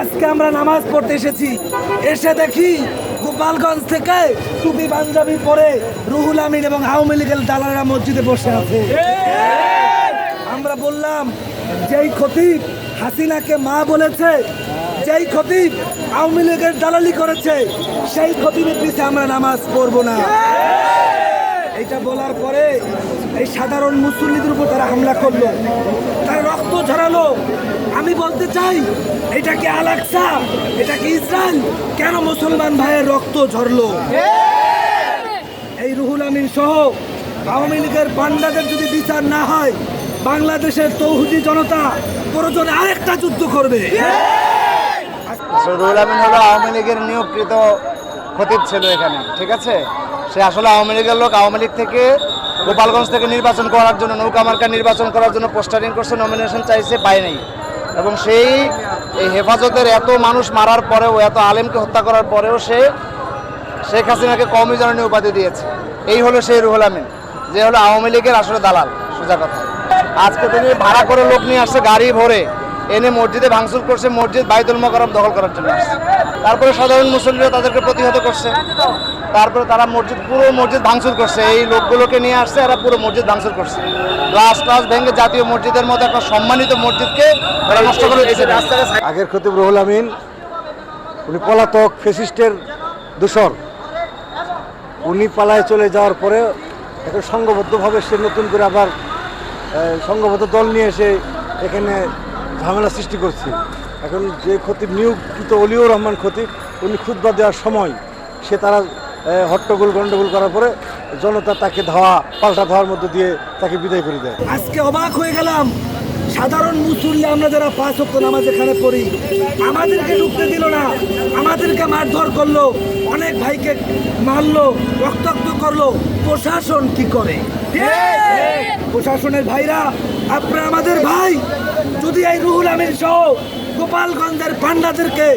আজকে আমরা নামাজ পড়তে এসেছি। এসে দেখি গোপালগঞ্জ থেকে টুপি পাঞ্জাবি পরে রুহুল আমিন এবং আওয়ামী লীগের দালালরা মসজিদে বসে আছে। আমরা বললাম, যেই খতিব হাসিনাকে মা বলেছে, যেই খতিব আওয়ামী লীগের দালালি করেছে, সেই খতিবের পিছে আমরা নামাজ পড়ব না। এটা বলার পরে এই সাধারণ মুসল্লিদের উপর তারা হামলা করল। তারা রক্ত ঝরালো। আমি বলতে চাই, এটা কি আলাক্সা এটা কি ইসরায়েল কেন মুসলমান ভাইয়ের রক্ত ঝরলো? এই রুহুল আমিন সহ আওয়ামী লীগের পান্ডাদের যদি বিচার না হয়, বাংলাদেশের তৌহুদি জনতা প্রয়োজনে আরেকটা যুদ্ধ করবে। রুহুল আমিন হলো আওয়ামী লীগের নিয়োগকৃত খতিব ছিল এখানে, ঠিক আছে? সে আসলে আওয়ামী লীগের লোক, আওয়ামী লীগ থেকে গোপালগঞ্জ থেকে নির্বাচন করার জন্য, নৌকা মার্কা নির্বাচন করার জন্য পোস্টারিং করছে নমিনেশন চাইছে, পায় নাই। এবং সেই এই হেফাজতের এত মানুষ মারার পরেও, এত আলেমকে হত্যা করার পরেও সে শেখ হাসিনাকে কমই জননী উপাধি দিয়েছে। এই হলো সেই রুহুল আমিন, যে হলো আওয়ামী লীগের আসলে দালাল, সোজা কথা। আজকে তিনি ভাড়া করে লোক নিয়ে আসছে গাড়ি ভরে। এনে মসজিদে ভাঙচুর করছে, মসজিদ বাইতুল মোকাররম দখল করার জন্য আসছে। তারপরে সাধারণ মুসল্লিরা তাদেরকে প্রতিহত করছে। তারপরে তারা মসজিদ, পুরো মসজিদ ভাঙচুর করছে। এই লোকগুলোকে নিয়ে আসছে, এরা পুরো মসজিদ ভাঙচুর করছে। গ্লাস ক্লাস ভেঙে জাতীয় মসজিদের মতো একটা সম্মানিত মসজিদকে নষ্ট করে আগের খতিব রুহুল আমিন, উনি পলাতক ফেসিস্টের দূষর উনি পালায় চলে যাওয়ার পরে এখন সংঘবদ্ধভাবে সে নতুন করে আবার সংঘবদ্ধ দল নিয়ে এসে এখানে ঝামেলা সৃষ্টি করছে। এখন যে খতিব নিয়োগকৃত অলিউর রহমান খতিব উনি খুতবা দেওয়ার সময় সে তারা হট্টগোল গন্ডগোল করার পরে জনতা তাকে ধাওয়া পাল্টা ধাওয়ার মধ্যে দিয়ে তাকে বিদায় করে দেয়। আজকে অবাক হয়ে গেলাম। সাধারণ মুসল্লি আমরা যারা পাঁচ অক্ট নামাজ এখানে পড়ি আমাদেরকে ঢুকতে দিল না। আমাদেরকে মারধর করল অনেক ভাইকে মারলো রক্তাক্ত করল। প্রশাসন কি করে? প্রশাসনের ভাইরা আপনারা আমাদের ভাই। যদি এই রুহুল আমিন সহ গোপালগঞ্জের পান্ডাদেরকে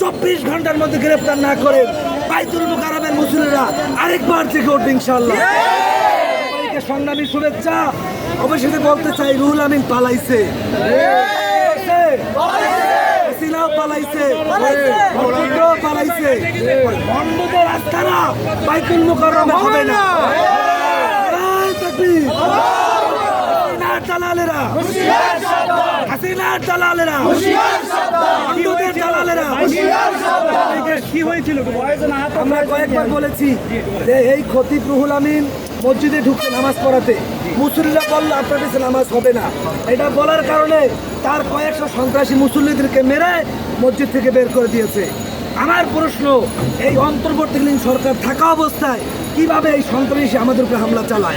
চব্বিশ ঘণ্টার মধ্যে গ্রেফতার না করে বাইতুল মুকারমের মুসলিরা আরেকবার থেকে উঠবে ইনশাল্লাহ সংগ্রামী শুভেচ্ছা। অবশেষে বলতে চাই রুহুল আমিন পালাইছে। হাসিনাও পালাইছে। ভণ্ডও পালাইছে। ভণ্ডদের আস্থানা বাইতুল মুকাররমে হবে না। হাসিনার দালালেরা। ভণ্ডদের দালালেরা। কি হয়েছিল আমরা কয়েকবার বলেছি যে এই খতিব রুহুল আমিন মসজিদে ঢুকছে নামাজ পড়াতে। মুসল্লিরা বলল আপনার কাছে নামাজ হবে না। এটা বলার কারণে তার কয়েকশো সন্ত্রাসী মুসল্লিদেরকে মেরে মসজিদ থেকে বের করে দিয়েছে। আমার প্রশ্ন এই অন্তর্বর্তীকালীন সরকার থাকা অবস্থায় কীভাবে এই সন্ত্রাসী আমাদের উপরে হামলা চালায়?